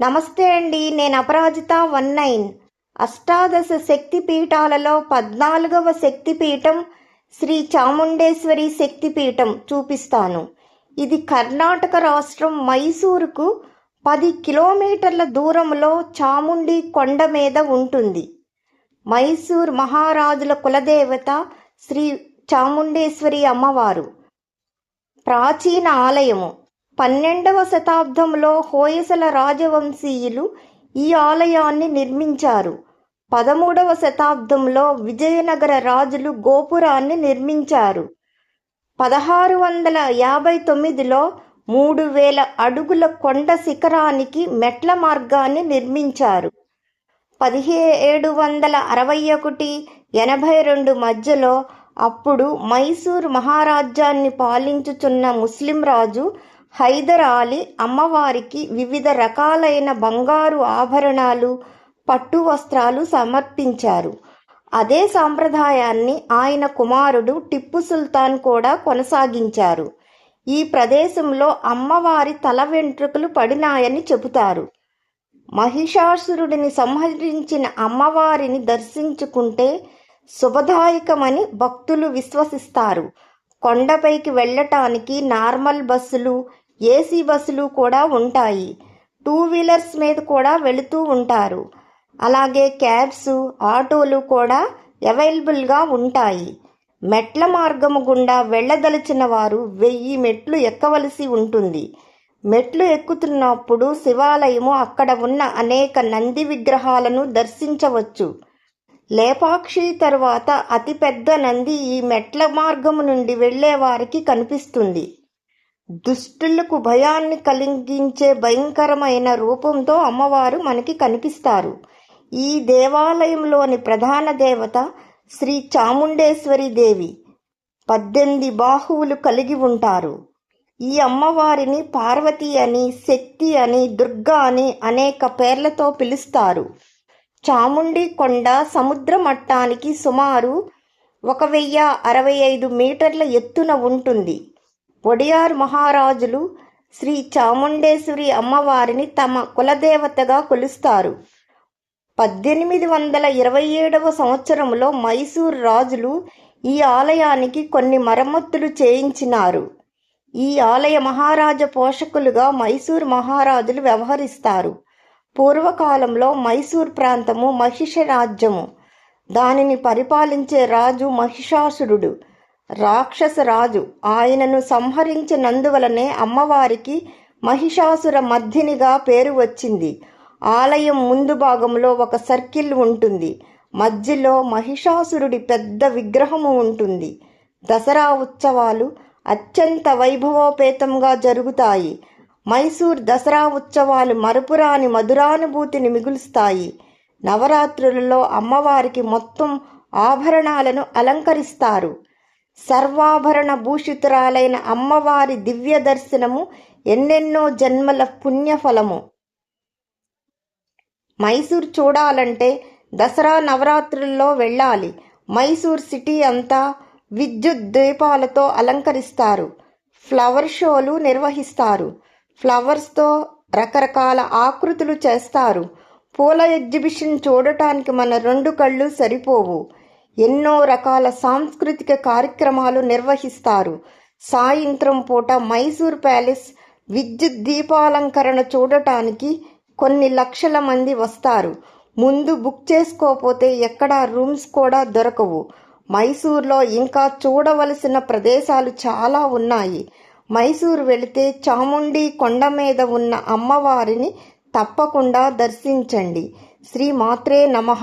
నమస్తే అండి నేను అపరాజిత వన్ నైన్. అష్టాదశ శక్తి పీఠాలలో పద్నాలుగవ శక్తిపీఠం శ్రీ చాముండేశ్వరి శక్తిపీఠం చూపిస్తాను. ఇది కర్ణాటక రాష్ట్రం మైసూరుకు పది కిలోమీటర్ల దూరంలో చాముండి కొండ మీద ఉంటుంది. మైసూర్ మహారాజుల కులదేవత శ్రీ చాముండేశ్వరి అమ్మవారు. ప్రాచీన ఆలయము. పన్నెండవ శతాబ్దంలో హోయసల రాజవంశీయులు ఈ ఆలయాన్ని నిర్మించారు. పదమూడవ శతాబ్దంలో విజయనగర రాజులు గోపురాన్ని నిర్మించారు. పదహారు వందల యాభై తొమ్మిదిలో మూడు వేల అడుగుల కొండ శిఖరానికి మెట్ల మార్గాన్ని నిర్మించారు. పదిహేడు వందల అరవై ఒకటి ఎనభై రెండు మధ్యలో అప్పుడు మైసూర్ మహారాజ్యాన్ని పాలించుచున్న ముస్లిం రాజు హైదర్ అలీ అమ్మవారికి వివిధ రకాలైన బంగారు ఆభరణాలు పట్టు వస్త్రాలు సమర్పించారు. అదే సాంప్రదాయాన్ని ఆయన కుమారుడు టిప్పు సుల్తాన్ కూడా కొనసాగించారు. ఈ ప్రదేశంలో అమ్మవారి తల వెంట్రుకలు పడినాయని చెబుతారు. మహిషాసురుడిని సంహరించిన అమ్మవారిని దర్శించుకుంటే శుభదాయకమని భక్తులు విశ్వసిస్తారు. కొండపైకి వెళ్ళటానికి నార్మల్ బస్సులు ఏసీ బస్సులు కూడా ఉంటాయి. టూ వీలర్స్ మీద కూడా వెళుతూ ఉంటారు. అలాగే క్యాబ్స్ ఆటోలు కూడా అవైలబుల్గా ఉంటాయి. మెట్ల మార్గము గుండా వెళ్ళదలిచిన వారు వెయ్యి మెట్లు ఎక్కవలసి ఉంటుంది. మెట్లు ఎక్కుతున్నప్పుడు శివాలయము అక్కడ ఉన్న అనేక నంది విగ్రహాలను దర్శించవచ్చు. లేపాక్షి తరువాత అతిపెద్ద నంది ఈ మెట్ల మార్గము నుండి వెళ్ళే వారికి కనిపిస్తుంది. దుష్టులకు భయాన్ని కలిగించే భయంకరమైన రూపంతో అమ్మవారు మనకి కనిపిస్తారు. ఈ దేవాలయంలోని ప్రధాన దేవత శ్రీ చాముండేశ్వరి దేవి పద్దెనిమిది బాహువులు కలిగి ఉంటారు. ఈ అమ్మవారిని పార్వతి అని శక్తి అని దుర్గా అని అనేక పేర్లతో పిలుస్తారు. చాముండి కొండ సముద్ర మట్టానికి సుమారు ఒక వెయ్యి అరవై ఐదు మీటర్ల ఎత్తున ఉంటుంది. ఒడియార్ మహారాజులు శ్రీ చాముండేశ్వరి అమ్మవారిని తమ కులదేవతగా కొలుస్తారు. పద్దెనిమిది వందల ఇరవై ఏడవ సంవత్సరంలో మైసూర్ రాజులు ఈ ఆలయానికి కొన్ని మరమ్మతులు చేయించినారు. ఈ ఆలయ మహారాజ పోషకులుగా మైసూర్ మహారాజులు వ్యవహరిస్తారు. పూర్వకాలంలో మైసూర్ ప్రాంతము మహిష రాజ్యము దానిని పరిపాలించే రాజు మహిషాసురుడు. రాక్షస రాజు ఆయనను సంహరించినందువలనే అమ్మవారికి మహిషాసుర మధ్యనిగా పేరు వచ్చింది. ఆలయం ముందు భాగంలో ఒక సర్కిల్ ఉంటుంది. మధ్యలో మహిషాసురుడి పెద్ద విగ్రహము ఉంటుంది. దసరా ఉత్సవాలు అత్యంత వైభవోపేతంగా జరుగుతాయి. మైసూర్ దసరా ఉత్సవాలు మరుపురాని మధురానుభూతిని మిగులుస్తాయి. నవరాత్రులలో అమ్మవారికి మొత్తం ఆభరణాలను అలంకరిస్తారు. సర్వాభరణ భూషితురాలైన అమ్మవారి దివ్య దర్శనము ఎన్నెన్నో జన్మల పుణ్యఫలము. మైసూర్ చూడాలంటే దసరా నవరాత్రుల్లో వెళ్ళాలి. మైసూర్ సిటీ అంతా విద్యుత్ దీపాలతో అలంకరిస్తారు. ఫ్లవర్ షోలు నిర్వహిస్తారు. ఫ్లవర్స్తో రకరకాల ఆకృతులు చేస్తారు. పూల ఎగ్జిబిషన్ చూడటానికి మన రెండు కళ్ళు సరిపోవు. ఎన్నో రకాల సాంస్కృతిక కార్యక్రమాలు నిర్వహిస్తారు. సాయంత్రం పూట మైసూర్ ప్యాలెస్ విద్యుత్ దీపాలంకరణ చూడటానికి కొన్ని లక్షల మంది వస్తారు. ముందు బుక్ చేసుకోకపోతే ఎక్కడా రూమ్స్ కూడా దొరకవు. మైసూర్లో ఇంకా చూడవలసిన ప్రదేశాలు చాలా ఉన్నాయి. మైసూర్ వెళితే చాముండి కొండ మీద ఉన్న అమ్మవారిని తప్పకుండా దర్శించండి. శ్రీ మాత్రే నమః.